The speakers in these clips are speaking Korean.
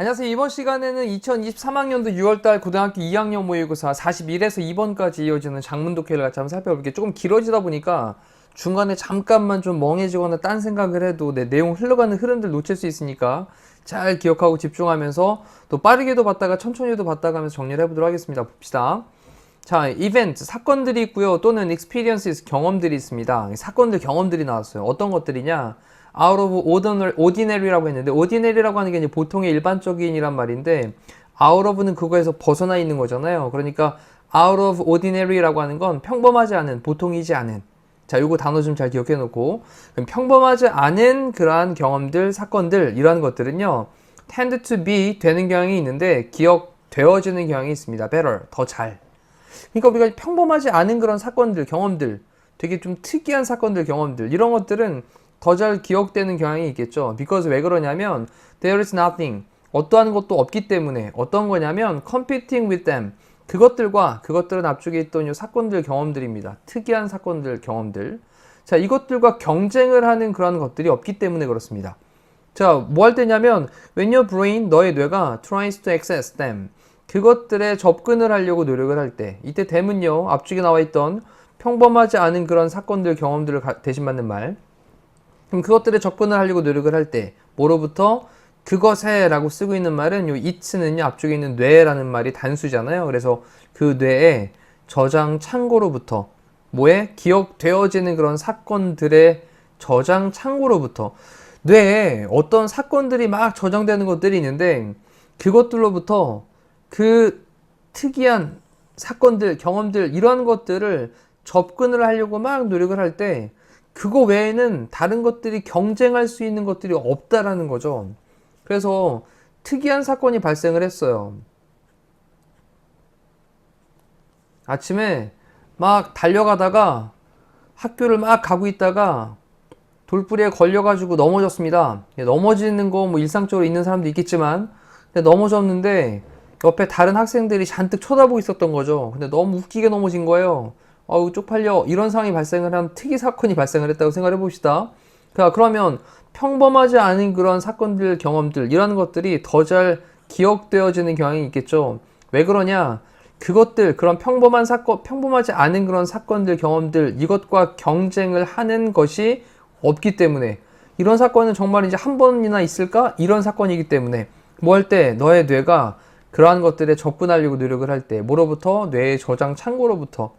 안녕하세요. 이번 시간에는 2023학년도 6월달 고등학교 2학년 모의고사 41에서 2번까지 이어지는 장문 독해를 같이 한번 살펴볼게요. 조금 길어지다 보니까 중간에 잠깐만 좀 멍해지거나 딴 생각을 해도 내 내용 흘러가는 흐름들 놓칠 수 있으니까 잘 기억하고 집중하면서 또 빠르게도 봤다가 천천히도 봤다가 하면서 정리를 해보도록 하겠습니다. 봅시다. 자, 이벤트, 사건들이 있고요. 또는 experiences, 경험들이 있습니다. 사건들, 경험들이 나왔어요. 어떤 것들이냐? out of ordinary, ordinary라고 했는데, ordinary라고 하는 게 이제 보통의 일반적인이란 말인데, out of는 그거에서 벗어나 있는 거잖아요. 그러니까 out of ordinary라고 하는 건 평범하지 않은, 보통이지 않은. 자, 요거 단어 좀 잘 기억해 놓고, 그럼 평범하지 않은 그러한 경험들, 사건들, 이러한 것들은요, tend to be 되는 경향이 있는데, 기억되어지는 경향이 있습니다. better, 더 잘. 그러니까 우리가 평범하지 않은 그런 사건들, 경험들, 되게 좀 특이한 사건들, 경험들, 이런 것들은 더 잘 기억되는 경향이 있겠죠. because 왜 그러냐면, there is nothing. 어떠한 것도 없기 때문에, 어떤 거냐면, competing with them. 그것들과, 그것들은 앞쪽에 있던 이 사건들, 경험들입니다. 특이한 사건들, 경험들. 자, 이것들과 경쟁을 하는 그런 것들이 없기 때문에 그렇습니다. 자, 뭐 할 때냐면, when your brain, 너의 뇌가 tries to access them. 그것들에 접근을 하려고 노력을 할 때, 이때 them은요, 앞쪽에 나와 있던 평범하지 않은 그런 사건들, 경험들을 가- 대신 받는 말. 그럼 그것들에 접근을 하려고 노력을 할 때, 뭐로부터 그것에 라고 쓰고 있는 말은 요 it는요, 앞쪽에 있는 뇌라는 말이 단수잖아요. 그래서 그 뇌의 저장 창고로부터, 뭐에 기억되어지는 그런 사건들의 저장 창고로부터, 뇌에 어떤 사건들이 막 저장되는 것들이 있는데, 그것들로부터 그 특이한 사건들, 경험들, 이러한 것들을 접근을 하려고 막 노력을 할 때, 그거 외에는 다른 것들이 경쟁할 수 있는 것들이 없다라는 거죠. 그래서 특이한 사건이 발생을 했어요. 아침에 막 달려가다가 학교를 막 가고 있다가 돌부리에 걸려가지고 넘어졌습니다. 예, 넘어지는 거 뭐 일상적으로 있는 사람도 있겠지만, 넘어졌는데 옆에 다른 학생들이 잔뜩 쳐다보고 있었던 거죠. 근데 너무 웃기게 넘어진 거예요. 어우 쪽팔려 이런 상황이 발생을 한 특이 사건이 발생을 했다고 생각해 봅시다. 자 그러면 평범하지 않은 그런 사건들 경험들 이런 것들이 더 잘 기억되어지는 경향이 있겠죠. 왜 그러냐? 그것들 그런 평범한 사건 평범하지 않은 그런 사건들 경험들 이것과 경쟁을 하는 것이 없기 때문에 이런 사건은 정말 이제 한 번이나 있을까 이런 사건이기 때문에 뭐 할 때 너의 뇌가 그러한 것들에 접근하려고 노력을 할 때 뭐로부터 뇌의 저장 창고로부터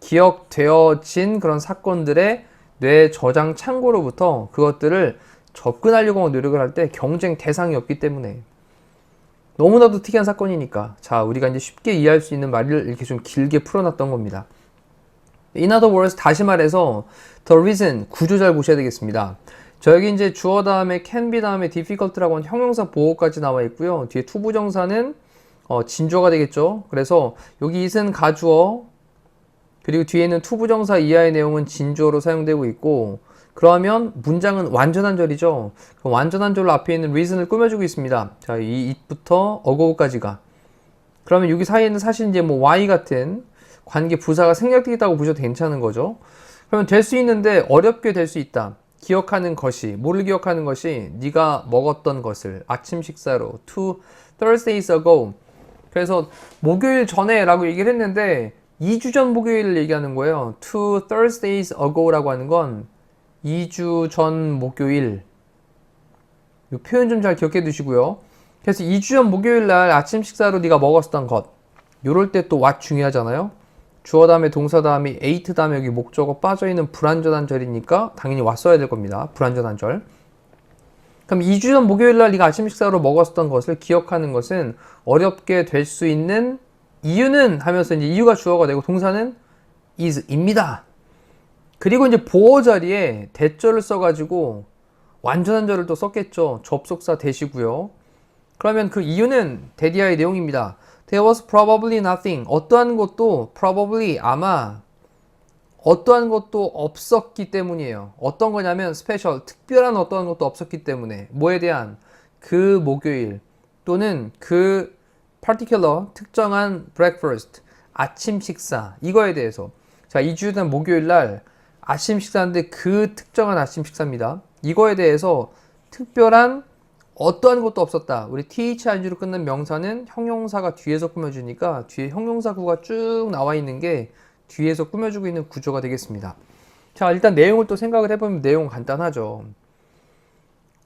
기억되어진 그런 사건들의 뇌 저장 창고로부터 그것들을 접근하려고 노력을 할 때 경쟁 대상이 없기 때문에 너무나도 특이한 사건이니까 자 우리가 이제 쉽게 이해할 수 있는 말을 이렇게 좀 길게 풀어놨던 겁니다. In other words 다시 말해서 the reason 구조 잘 보셔야 되겠습니다. 저 여기 이제 주어 다음에 can be 다음에 difficult라고 하는 형용사 보호까지 나와 있고요. 뒤에 투부정사는 어, 진조가 되겠죠. 그래서 여기 it은 가주어 그리고 뒤에는 투부정사 이하의 내용은 진주어로 사용되고 있고 그러면 문장은 완전한 절이죠. 그 완전한 절로 앞에 있는 reason을 꾸며주고 있습니다. 자, 이 it부터 어고까지가 그러면 여기 사이에는 사실 이제 뭐 y 같은 관계 부사가 생략되겠다고 보셔도 괜찮은 거죠. 그러면 될 수 있는데 어렵게 될 수 있다. 기억하는 것이 뭐를 기억하는 것이 네가 먹었던 것을 아침 식사로 two Thursdays ago 그래서 목요일 전에라고 얘기를 했는데 2주 전 목요일을 얘기하는 거예요. Two Thursdays ago라고 하는 건 2주 전 목요일. 이 표현 좀 잘 기억해 두시고요. 그래서 2주 전 목요일 날 아침 식사로 네가 먹었던 것. 요럴 때 또 what 중요하잖아요. 주어 다음에 동사 다음에 ate 다음에 여기 목적어 빠져 있는 불완전 한 절이니까 당연히 왔어야 될 겁니다. 불완전 한 절. 그럼 2주 전 목요일 날 네가 아침 식사로 먹었던 것을 기억하는 것은 어렵게 될 수 있는 이유는 하면서 이제 이유가 주어가 되고 동사는 is입니다. 그리고 이제 보어 자리에 대절을 써가지고 완전한 절을 또 썼겠죠. 접속사 대시고요. 그러면 그 이유는 데디아의 내용입니다. There was probably nothing. 어떠한 것도 probably 아마 어떠한 것도 없었기 때문이에요. 어떤 거냐면 스페셜 특별한 어떠한 것도 없었기 때문에 뭐에 대한 그 목요일 또는 그 particular 특정한 breakfast 아침 식사 이거에 대해서 자, 2주 전 목요일 날 아침 식사인데 그 특정한 아침 식사입니다. 이거에 대해서 특별한 어떠한 것도 없었다. 우리 THIG로 끝난 명사는 형용사가 뒤에서 꾸며주니까 뒤에 형용사 구가 쭉 나와 있는 게 뒤에서 꾸며주고 있는 구조가 되겠습니다. 자, 일단 내용을 또 생각을 해보면 내용 간단하죠.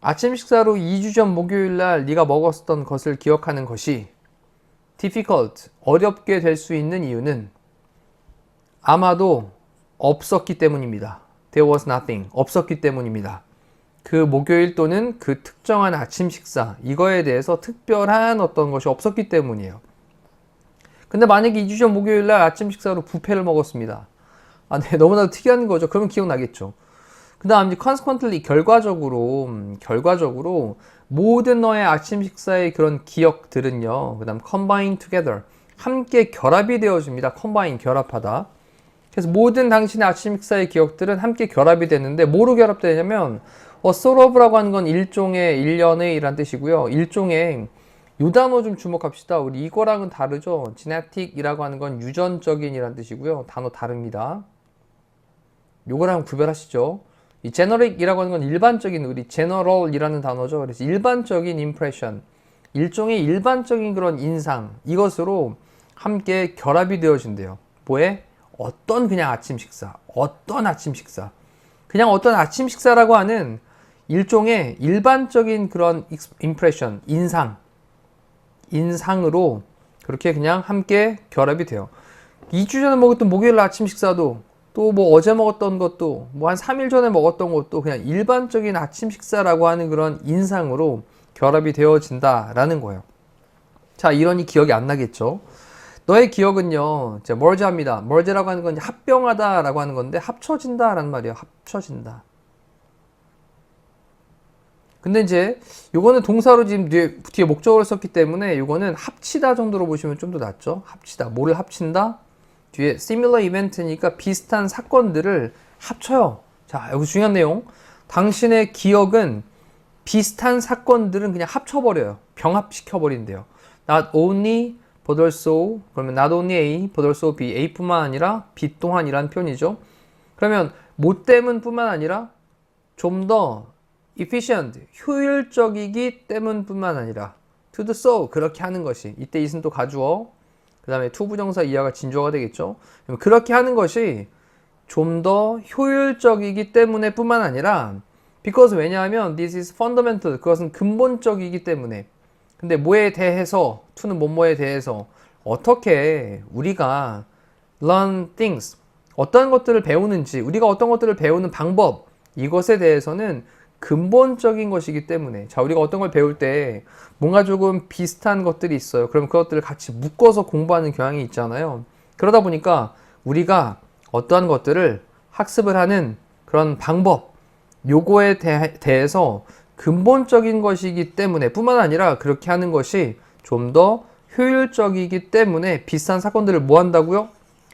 아침 식사로 2주 전 목요일 날 네가 먹었던 것을 기억하는 것이 difficult, 어렵게 될 수 있는 이유는 아마도 없었기 때문입니다. There was nothing, 없었기 때문입니다. 그 목요일 또는 그 특정한 아침 식사, 이거에 대해서 특별한 어떤 것이 없었기 때문이에요. 근데 만약에 2주 전 목요일 날 아침 식사로 부페를 먹었습니다. 아, 네, 너무나도 특이한 거죠. 그러면 기억나겠죠. 그 다음 이제 consequently 결과적으로 음, 결과적으로 모든 너의 아침 식사의 그런 기억들은요. 그 다음 combine together 함께 결합이 되어집니다. combine 결합하다. 그래서 모든 당신의 아침 식사의 기억들은 함께 결합이 되는데 뭐로 결합되냐면 어, of라고 하는 건 일종의 일련의 이란 뜻이고요. 일종의 요 단어 좀 주목합시다. 우리 이거랑은 다르죠. genetic이라고 하는 건 유전적인 이란 뜻이고요. 단어 다릅니다. 요거랑 구별하시죠. 이 generic이라고 하는 건 일반적인 우리 general이라는 단어죠. 그래서 일반적인 impression, 일종의 일반적인 그런 인상 이것으로 함께 결합이 되어진대요. 뭐에? 어떤 그냥 아침 식사, 어떤 아침 식사, 그냥 어떤 아침 식사라고 하는 일종의 일반적인 그런 impression, 인상, 인상으로 그렇게 그냥 함께 결합이 돼요. 2주 전에 먹었던 목요일 아침 식사도 또 뭐 어제 먹었던 것도 뭐 한 3일 전에 먹었던 것도 그냥 일반적인 아침 식사라고 하는 그런 인상으로 결합이 되어진다라는 거예요. 자, 이러니 기억이 안 나겠죠? 너의 기억은요, 이제 멀지합니다. 멀지라고 하는 건 합병하다라고 하는 건데 합쳐진다라는 말이에요. 합쳐진다. 근데 이제 요거는 동사로 지금 뒤에, 뒤에 목적어를 썼기 때문에 요거는 합치다 정도로 보시면 좀 더 낫죠. 합치다. 뭐를 합친다? 뒤에 similar event니까 비슷한 사건들을 합쳐요. 자, 여기 중요한 내용. 당신의 기억은 비슷한 사건들은 그냥 합쳐버려요. 병합시켜버린대요. Not only but also 그러면 not only A but also B A뿐만 아니라 B 또한이란 표현이죠. 그러면 뭐 때문뿐만 아니라 좀더 efficient 효율적이기 때문뿐만 아니라 to the so 그렇게 하는 것이 이때 이은 또 가주어 그 다음에 to 부정사 이하가 진주어가 되겠죠. 그렇게 하는 것이 좀 더 효율적이기 때문에 뿐만 아니라 because 왜냐하면 this is fundamental 그것은 근본적이기 때문에 근데 뭐에 대해서 to는 뭐뭐에 대해서 어떻게 우리가 learn things 어떤 것들을 배우는지 우리가 어떤 것들을 배우는 방법 이것에 대해서는 근본적인 것이기 때문에. 자 우리가 어떤 걸 배울 때 뭔가 조금 비슷한 것들이 있어요. 그럼 그것들을 같이 묶어서 공부하는 경향이 있잖아요. 그러다 보니까 우리가 어떠한 것들을 학습을 하는 그런 방법 요거에 대, 대해서 근본적인 것이기 때문에 뿐만 아니라 그렇게 하는 것이 좀 더 효율적이기 때문에 비슷한 사건들을 뭐 한다고요?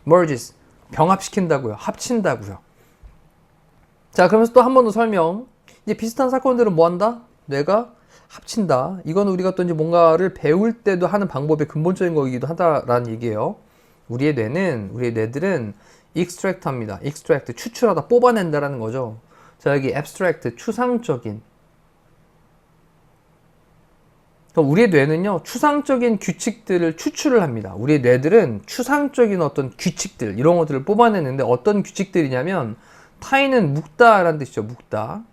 merges 병합시킨다고요? 합친다고요? 자 그러면서 또 한 번 더 설명 이제 비슷한 사건들은 뭐 한다? 뇌가 합친다. 이건 우리가 또 이제 뭔가를 배울 때도 하는 방법의 근본적인 거이기도 하다라는 얘기예요. 우리의 뇌는 우리의 뇌들은 extract 합니다. extract 추출하다 뽑아낸다라는 거죠. 자 여기 abstract 추상적인 그러니까 우리의 뇌는요 추상적인 규칙들을 추출을 합니다. 우리의 뇌들은 추상적인 어떤 규칙들 이런 것들을 뽑아내는데 어떤 규칙들이냐면 타인은 묵다라는 뜻이죠. 묵다.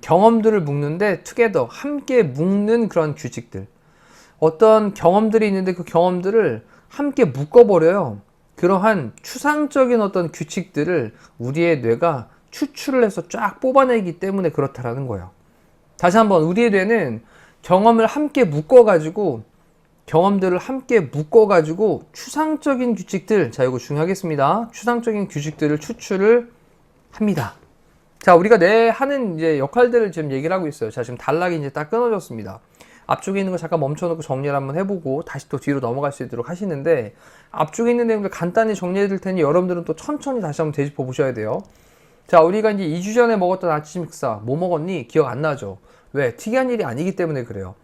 경험들을 묶는데 together 함께 묶는 그런 규칙들. 어떤 경험들이 있는데 그 경험들을 함께 묶어버려요. 그러한 추상적인 어떤 규칙들을 우리의 뇌가 추출을 해서 쫙 뽑아내기 때문에 그렇다라는 거예요. 다시 한번 우리의 뇌는 경험을 함께 묶어 가지고 경험들을 함께 묶어 가지고 추상적인 규칙들 자 이거 중요하겠습니다. 추상적인 규칙들을 추출을 합니다. 자, 우리가 내 하는 이제 역할들을 지금 얘기를 하고 있어요. 자, 지금 단락이 이제 딱 끊어졌습니다. 앞쪽에 있는 거 잠깐 멈춰놓고 정리를 한번 해보고 다시 또 뒤로 넘어갈 수 있도록 하시는데 앞쪽에 있는 내용들 간단히 정리해 드릴 테니 여러분들은 또 천천히 다시 한번 되짚어 보셔야 돼요. 자, 우리가 이제 2주 전에 먹었던 아침 식사 뭐 먹었니? 기억 안 나죠? 왜? 특이한 일이 아니기 때문에 그래요.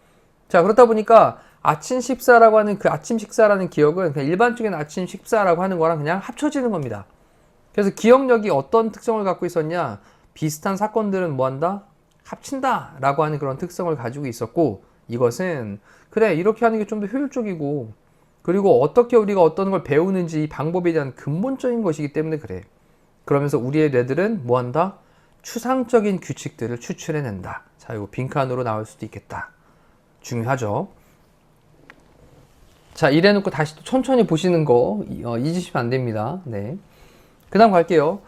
자, 그렇다 보니까 아침 식사라고 하는 그 아침 식사라는 기억은 그냥 일반적인 아침 식사라고 하는 거랑 그냥 합쳐지는 겁니다. 그래서 기억력이 어떤 특성을 갖고 있었냐? 비슷한 사건들은 뭐한다? 합친다! 라고 하는 그런 특성을 가지고 있었고, 이것은, 그래, 이렇게 하는 게 좀 더 효율적이고, 그리고 어떻게 우리가 어떤 걸 배우는지 이 방법에 대한 근본적인 것이기 때문에 그래. 그러면서 우리의 뇌들은 뭐한다? 추상적인 규칙들을 추출해낸다. 자, 이거 빈칸으로 나올 수도 있겠다. 중요하죠. 자, 이래놓고 다시 또 천천히 보시는 거 어, 잊으시면 안 됩니다. 네. 그 다음 갈게요.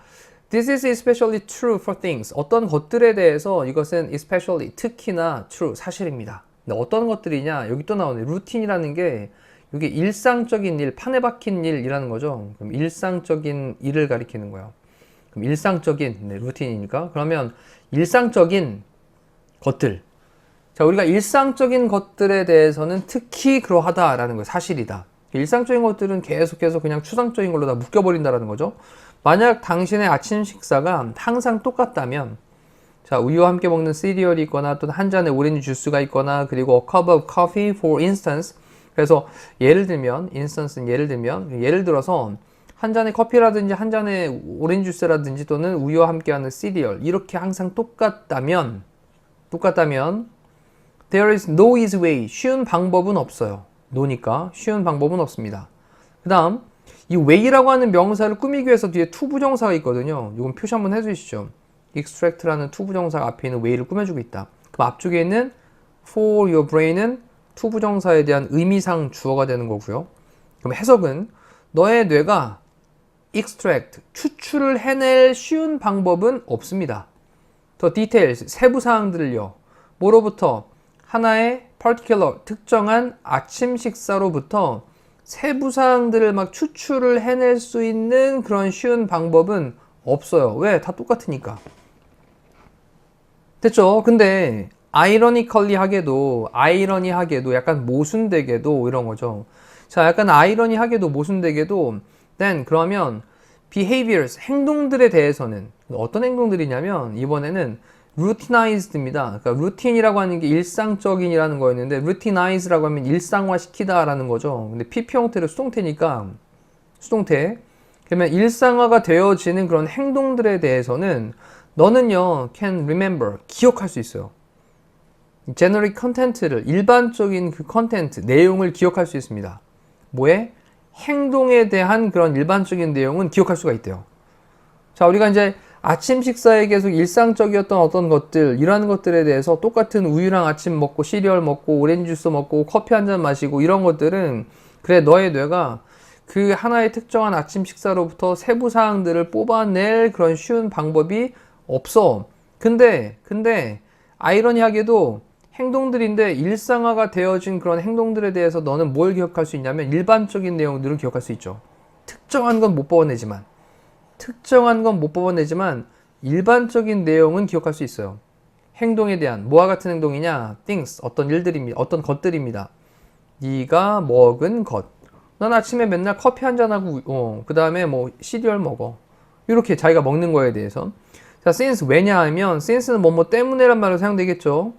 This is especially true for things. 어떤 것들에 대해서 이것은 especially, 특히나 true, 사실입니다. 근데 어떤 것들이냐? 여기 또 나오네. 루틴이라는 게 이게 일상적인 일, 판에 박힌 일이라는 거죠. 그럼 일상적인 일을 가리키는 거예요. 그럼 일상적인 네, 루틴이니까 그러면 일상적인 것들. 자, 우리가 일상적인 것들에 대해서는 특히 그러하다라는 거 사실이다. 일상적인 것들은 계속해서 그냥 추상적인 걸로 다 묶여버린다라는 거죠. 만약 당신의 아침 식사가 항상 똑같다면, 자, 우유와 함께 먹는 시리얼이 있거나 또는 한 잔의 오렌지 주스가 있거나 그리고 a cup of coffee for instance. 그래서 예를 들면, instance는 예를 들면, 예를 들어서 한 잔의 커피라든지 한 잔의 오렌지 주스라든지 또는 우유와 함께하는 시리얼 이렇게 항상 똑같다면, 똑같다면 There is no easy way. 쉬운 방법은 없어요. 노니까 쉬운 방법은 없습니다. 그 다음 이 way라고 하는 명사를 꾸미기 위해서 뒤에 to 부정사가 있거든요. 이건 표시 한번 해주시죠. extract라는 to 부정사가 앞에 있는 way를 꾸며주고 있다. 그럼 앞쪽에 있는 for your brain은 to 부정사에 대한 의미상 주어가 되는 거고요. 그럼 해석은 너의 뇌가 extract, 추출을 해낼 쉬운 방법은 없습니다. 더 details, 세부 사항들을요. 뭐로부터 하나의 particular, 특정한 아침 식사로부터 세부 사항들을 막 추출을 해낼 수 있는 그런 쉬운 방법은 없어요. 왜? 다 똑같으니까. 됐죠? 근데 아이러니컬리 하게도 아이러니하게도 약간 모순되게도 이런 거죠. 자, 약간 아이러니하게도 모순되게도 then 그러면 behaviors 행동들에 대해서는 어떤 행동들이냐면 이번에는 routinized입니다. 그러니까 루틴이라고 하는 게 일상적인이라는 거였는데 routinize라고 하면 일상화시키다라는 거죠. 근데 PP 형태로 수동태니까 수동태 그러면 일상화가 되어지는 그런 행동들에 대해서는 너는요 can remember 기억할 수 있어요. general content를 일반적인 그 컨텐트 내용을 기억할 수 있습니다. 뭐에 행동에 대한 그런 일반적인 내용은 기억할 수가 있대요. 자, 우리가 이제 아침 식사에 계속 일상적이었던 어떤 것들, 이러한 것들에 대해서 똑같은 우유랑 아침 먹고 시리얼 먹고 오렌지 주스 먹고 커피 한 잔 마시고 이런 것들은 그래, 너의 뇌가 그 하나의 특정한 아침 식사로부터 세부 사항들을 뽑아낼 그런 쉬운 방법이 없어. 근데, 근데, 아이러니하게도 행동들인데 일상화가 되어진 그런 행동들에 대해서 너는 뭘 기억할 수 있냐면 일반적인 내용들을 기억할 수 있죠. 특정한 건 못 뽑아내지만 특정한 건 못 뽑아내지만 일반적인 내용은 기억할 수 있어요. 행동에 대한 뭐와 같은 행동이냐? things 어떤 일들입니다. 어떤 것들입니다. 네가 먹은 것. 난 아침에 맨날 커피 한 잔 하고 어, 그다음에 뭐 시리얼 먹어. 이렇게 자기가 먹는 거에 대해서. 자, since 왜냐 하면 since는 뭐뭐 때문에란 말로 사용되겠죠.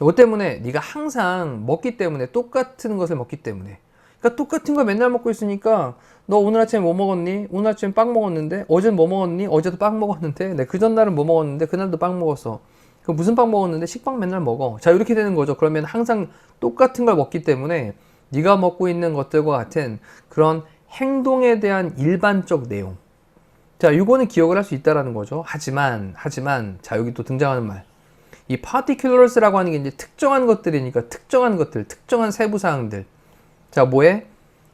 뭐 때문에 네가 항상 먹기 때문에 똑같은 것을 먹기 때문에 그러니까 똑같은 걸 맨날 먹고 있으니까 너 오늘 아침에 뭐 먹었니? 오늘 아침에 빵 먹었는데? 어제는 뭐 먹었니? 어제도 빵 먹었는데? 네, 그 전날은 뭐 먹었는데? 그날도 빵 먹었어. 그 무슨 빵 먹었는데? 식빵 맨날 먹어. 자 이렇게 되는 거죠. 그러면 항상 똑같은 걸 먹기 때문에 네가 먹고 있는 것들과 같은 그런 행동에 대한 일반적 내용. 자 이거는 기억을 할 수 있다라는 거죠. 하지만 하지만 자 여기 또 등장하는 말. 이 particulars라고 하는 게 이제 특정한 것들이니까 특정한 것들, 특정한 세부 사항들. 자, 뭐에?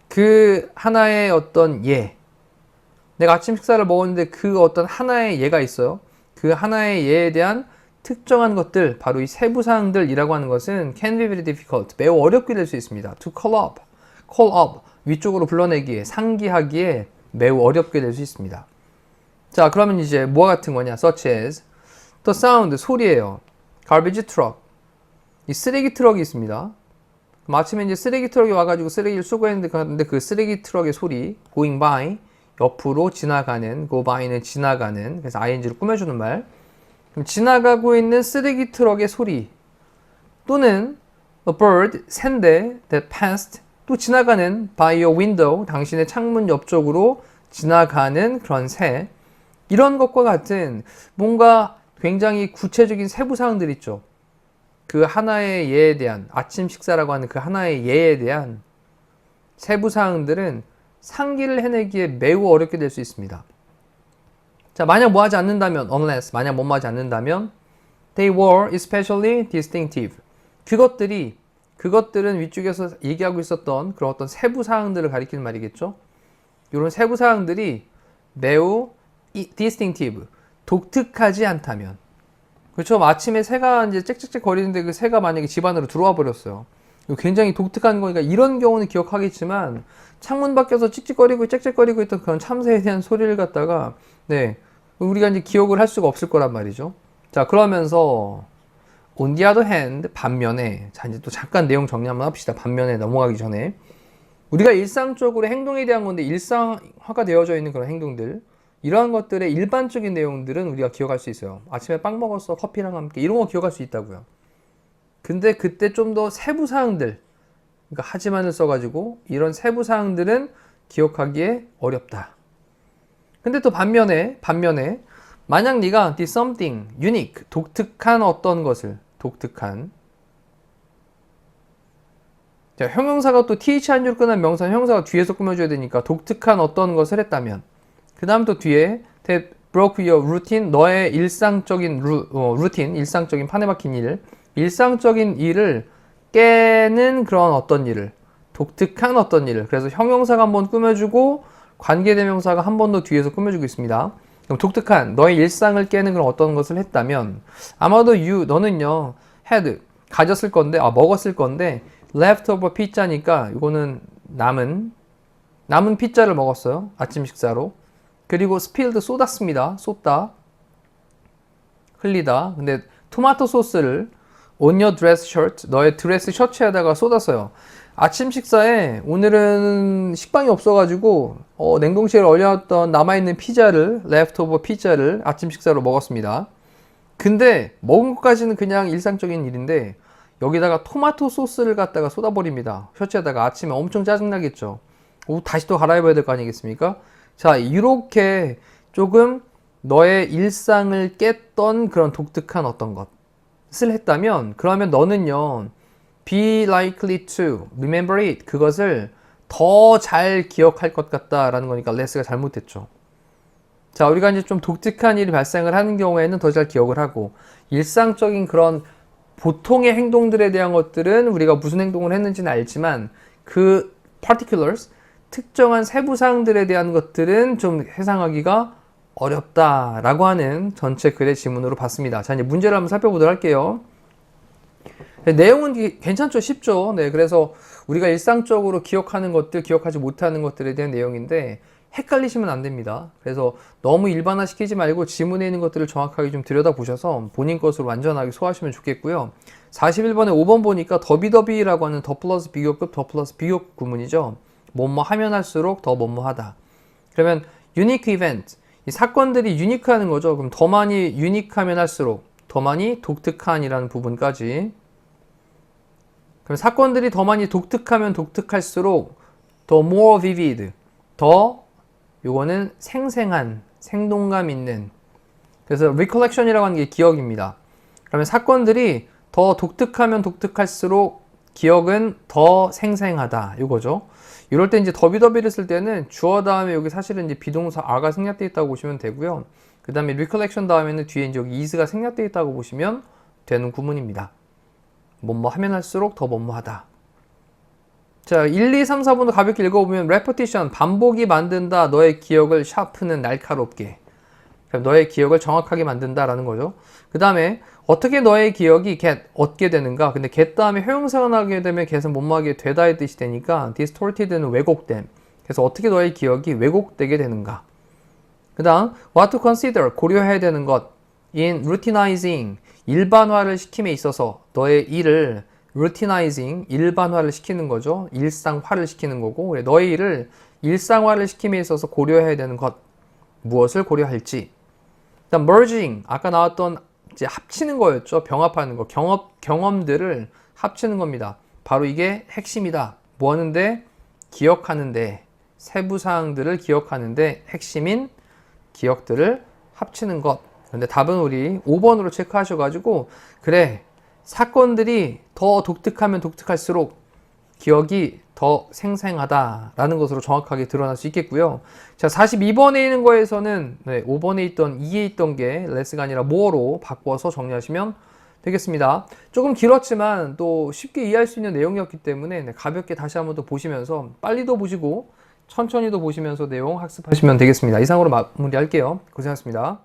그 하나의 어떤 예. 내가 아침 식사를 먹었는데 그 어떤 하나의 예가 있어요. 그 하나의 예에 대한 특정한 것들, 바로 이 세부 사항들이라고 하는 것은 can be very difficult, 매우 어렵게 될 수 있습니다. to call up, call up, 위쪽으로 불러내기에, 상기하기에 매우 어렵게 될 수 있습니다. 자, 그러면 이제 뭐와 같은 거냐? such as the sound, 소리예요. garbage truck. 이 쓰레기 트럭이 있습니다. 마침에 이제 쓰레기 트럭이 와가지고 쓰레기를 수거했는데 근데 그 쓰레기 트럭의 소리, going by, 옆으로 지나가는, go by는 지나가는, 그래서 ing를 꾸며주는 말. 그럼 지나가고 있는 쓰레기 트럭의 소리, 또는 a bird, 샌데, that passed, 또 지나가는 by your window, 당신의 창문 옆쪽으로 지나가는 그런 새 이런 것과 같은 뭔가 굉장히 구체적인 세부 사항들 있죠. 그 하나의 예에 대한 아침 식사라고 하는 그 하나의 예에 대한 세부 사항들은 상기를 해내기에 매우 어렵게 될 수 있습니다. 자, 만약 뭐 하지 않는다면, unless, 만약 뭐 하지 않는다면, they were especially distinctive. 그것들이, 그것들은 위쪽에서 얘기하고 있었던 그런 어떤 세부 사항들을 가리키는 말이겠죠? 이런 세부 사항들이 매우 distinctive, 독특하지 않다면. 그렇죠? 아침에 새가 이제 짹짹짹 거리는데 그 새가 만약에 집 안으로 들어와 버렸어요. 굉장히 독특한 거니까 이런 경우는 기억하겠지만 창문 밖에서 찍찍거리고 짹짹거리고 있던 그런 참새에 대한 소리를 갖다가 네 우리가 이제 기억을 할 수가 없을 거란 말이죠. 자 그러면서 on the other hand 반면에 자 이제 또 잠깐 내용 정리 한번 합시다. 반면에 넘어가기 전에 우리가 일상적으로 행동에 대한 건데 일상화가 되어져 있는 그런 행동들 이러한 것들의 일반적인 내용들은 우리가 기억할 수 있어요. 아침에 빵 먹었어 커피랑 함께 이런 거 기억할 수 있다고요. 근데 그때 좀 더 세부 사항들 그러니까 하지만을 써가지고 이런 세부 사항들은 기억하기에 어렵다. 근데 또 반면에 반면에 만약 네가 did something unique 독특한 어떤 것을 독특한 자, 형용사가 또 th 한줄 끝난 명사 형용사가 뒤에서 꾸며줘야 되니까 독특한 어떤 것을 했다면 그 다음 또 뒤에 that broke your routine 너의 일상적인 루, 어, 루틴 일상적인 판에 박힌 일. 일상적인 일을 깨는 그런 어떤 일을 독특한 어떤 일을. 그래서 형용사가 한번 꾸며주고 관계대명사가 한 번 더 뒤에서 꾸며주고 있습니다. 그럼 독특한 너의 일상을 깨는 그런 어떤 것을 했다면 아마도 you 너는요 had 가졌을 건데 아 먹었을 건데 leftover 피자니까 이거는 남은 남은 피자를 먹었어요. 아침 식사로 그리고 spilled 쏟았습니다 쏟다 흘리다 근데 토마토 소스를 on your dress shirt 너의 드레스 셔츠에다가 쏟았어요. 아침 식사에 오늘은 식빵이 없어가지고 어, 냉동실에 얼려놨던 남아있는 피자를 leftover 피자를 아침 식사로 먹었습니다. 근데 먹은 것까지는 그냥 일상적인 일인데 여기다가 토마토 소스를 갖다가 쏟아버립니다. 셔츠에다가 아침에 엄청 짜증나겠죠. 오, 다시 또 갈아입어야 될 거 아니겠습니까? 자 이렇게 조금 너의 일상을 깼던 그런 독특한 어떤 것을 했다면 그러면 너는요 be likely to remember it 그것을 더 잘 기억할 것 같다라는 거니까 레스가 잘못됐죠. 자 우리가 이제 좀 독특한 일이 발생을 하는 경우에는 더 잘 기억을 하고 일상적인 그런 보통의 행동들에 대한 것들은 우리가 무슨 행동을 했는지는 알지만 그 particulars 특정한 세부 사항들에 대한 것들은 좀 해상하기가 어렵다라고 하는 전체 글의 지문으로 봤습니다. 자, 이제 문제를 한번 살펴보도록 할게요. 네, 내용은 괜찮죠? 쉽죠? 네, 그래서 우리가 일상적으로 기억하는 것들, 기억하지 못하는 것들에 대한 내용인데 헷갈리시면 안 됩니다. 그래서 너무 일반화 시키지 말고 지문에 있는 것들을 정확하게 좀 들여다보셔서 본인 것으로 완전하게 소화하시면 좋겠고요. 41번에 5번 보니까 더비더비라고 하는 더 플러스 비교급, 더 플러스 비교급 구문이죠. 뭐뭐 하면 할수록 더 뭐뭐 하다. 그러면 유니크 이벤트, 이 사건들이 유니크하는 거죠. 그럼 더 많이 유니크하면 할수록 더 많이 독특한이라는 부분까지. 그럼 사건들이 더 많이 독특하면 독특할수록 더 more vivid, 더 요거는 생생한, 생동감 있는. 그래서 recollection이라고 하는 게 기억입니다. 그러면 사건들이 더 독특하면 독특할수록 기억은 더 생생하다. 이거죠. 이럴 때 이제 더비더비를 쓸 때는 주어 다음에 여기 사실은 이제 비동사 are가 생략되어 있다고 보시면 되고요. 그 다음에 recollection 다음에는 뒤에 이제 여기 is가 생략되어 있다고 보시면 되는 구문입니다. 뭐뭐 하면 할수록 더 뭐뭐 하다. 자, 1, 2, 3, 4번도 가볍게 읽어보면 repetition, 반복이 만든다. 너의 기억을 샤프는 날카롭게. 너의 기억을 정확하게 만든다라는 거죠. 그 다음에 어떻게 너의 기억이 get 얻게 되는가? 근데 get 다음에 형용사가 나게 되면 get은 못마게 되다의 뜻이 되니까 distorted는 왜곡됨. 그래서 어떻게 너의 기억이 왜곡되게 되는가? 그 다음 what to consider 고려해야 되는 것 in routinizing 일반화를 시킴에 있어서 너의 일을 routinizing 일반화를 시키는 거죠. 일상화를 시키는 거고 너의 일을 일상화를 시킴에 있어서 고려해야 되는 것 무엇을 고려할지. 그다음 merging 아까 나왔던 이제 합치는 거였죠. 병합하는 거. 경험, 경험들을 합치는 겁니다. 바로 이게 핵심이다. 뭐 하는데? 기억하는데, 세부 사항들을 기억하는데 핵심인 기억들을 합치는 것. 근데 답은 우리 5번으로 체크하셔가지고 그래 사건들이 더 독특하면 독특할수록 기억이 더 생생하다라는 것으로 정확하게 드러날 수 있겠고요. 자, 42번에 있는 거에서는 네, 5번에 있던 2에 있던 게 레스가 아니라 more로 바꿔서 정리하시면 되겠습니다. 조금 길었지만 또 쉽게 이해할 수 있는 내용이었기 때문에 네, 가볍게 다시 한번 더 보시면서 빨리도 보시고 천천히도 보시면서 내용 학습하시면 되겠습니다. 이상으로 마무리할게요. 고생하셨습니다.